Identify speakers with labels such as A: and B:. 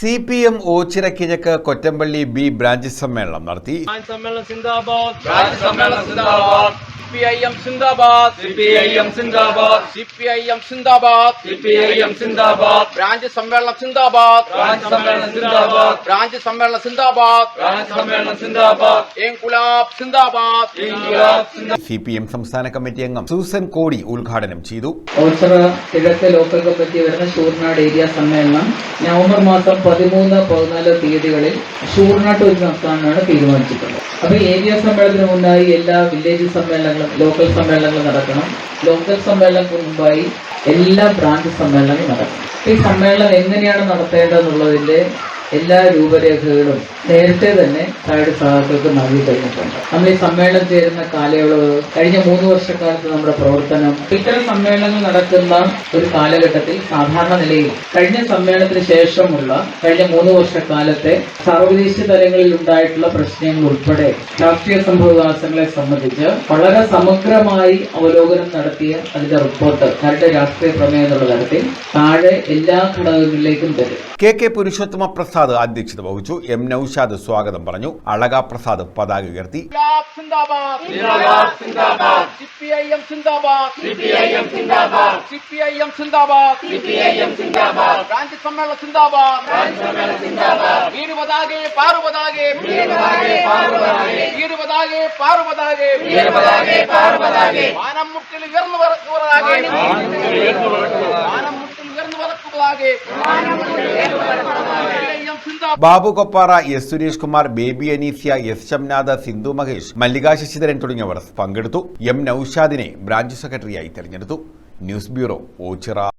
A: C P M Ochira കിഴക്ക് Kottampally B branch സമ്മേളനം നടത്തി.
B: സമ്മേളനം
C: സമ്മേളനം സിന്ദാബാദ്.
B: സിപിഐഎം സിന്ദാബാദ്.
C: സി പി ഐ എം സിന്ദാബാദ്.
B: സി പി ഐ എം സിന്ദാബാദ്. ബ്രാഞ്ച് സമ്മേളനം സിന്ദാബാദ്.
C: ബ്രാഞ്ച് സമ്മേളനം സിന്ദാബാദ്.
B: ബ്രാഞ്ച് സമ്മേളനം സിന്ദാബാദ്.
C: ബ്രാഞ്ച് സമ്മേളനം സിന്ദാബാദ്.
B: എൻകുലാബ് സിന്ദാബാദ്.
A: സി പി എം സംസ്ഥാന കമ്മിറ്റി അംഗം സൂസൻ കോടി ഉദ്ഘാടനം ചെയ്തു.
D: ഓച്ചറ കിഴക്ക് ലോക്കൽ കമ്മിറ്റി വരുന്ന ഷൂർനാട് ഏരിയ സമ്മേളനം നവംബർ മാസം പതിമൂന്ന് പതിനാല് തീയതികളിൽ ഷൂർനാട് ഒരു നടത്താനാണ് തീരുമാനിച്ചിട്ടുള്ളത്. അപ്പൊ ഏരിയ സമ്മേളനത്തിന് മുന്നായി എല്ലാ വില്ലേജ് സമ്മേളനങ്ങളും ലോക്കൽ സമ്മേളനങ്ങളും നടക്കണം. ലോക്കൽ സമ്മേളനത്തിന് മുമ്പായി എല്ലാ ബ്രാഞ്ച് സമ്മേളനങ്ങളും നടക്കണം. ഈ സമ്മേളനം എങ്ങനെയാണ് നടത്തേണ്ടതെന്നുള്ളതിന്റെ എല്ലാ രൂപരേഖകളും നേരത്തെ തന്നെ താഴെ സഹാക്കൾക്ക് നൽകി കഴിഞ്ഞിട്ടുണ്ട് നമ്മൾ ഈ സമ്മേളനം ചേരുന്ന കാലയളവ് കഴിഞ്ഞ മൂന്ന് വർഷക്കാലത്ത് നമ്മുടെ പ്രവർത്തനം ഇത്തരം സമ്മേളനങ്ങൾ നടക്കുന്ന ഒരു കാലഘട്ടത്തിൽ സാധാരണ നിലയിൽ കഴിഞ്ഞ സമ്മേളനത്തിന് ശേഷമുള്ള കഴിഞ്ഞ മൂന്ന് വർഷക്കാലത്തെ സർവദേശീയ തലങ്ങളിൽ ഉണ്ടായിട്ടുള്ള പ്രശ്നങ്ങൾ ഉൾപ്പെടെ രാഷ്ട്രീയ സംഭവവികാസങ്ങളെ സംബന്ധിച്ച് വളരെ സമഗ്രമായി അവലോകനം നടത്തിയ അതിന്റെ റിപ്പോർട്ട് കരട് രാഷ്ട്രീയ പ്രമേയം എന്നുള്ള തരത്തിൽ താഴെ എല്ലാ ഘടകങ്ങളിലേക്കും തരും
A: കെ കെ പുരുഷോത്തമ പ്രസാദ് അധ്യക്ഷത വഹിച്ചു. എം നൌഷാദ് സ്വാഗതം പറഞ്ഞു. അളക പ്രസാദ് പതാക ഉയർത്തി.
B: വാനം മുട്ടിൽ ഉയർന്നു വാനം മുട്ടിൽ ഉയർന്നു സിന്ദാബാദ്
A: ബാബു കൊപ്പാറ എസ് സുരേഷ് കുമാർ ബേബി അനീസിയ എസ് ശംനാഥ സിന്ധു മഹേഷ് മല്ലികാ ശശിധരൻ തുടങ്ങിയവർ പങ്കെടുത്തു. എം നൌഷാദിനെ ബ്രാഞ്ച് സെക്രട്ടറിയായി തെരഞ്ഞെടുത്തു. News bureau Ochira.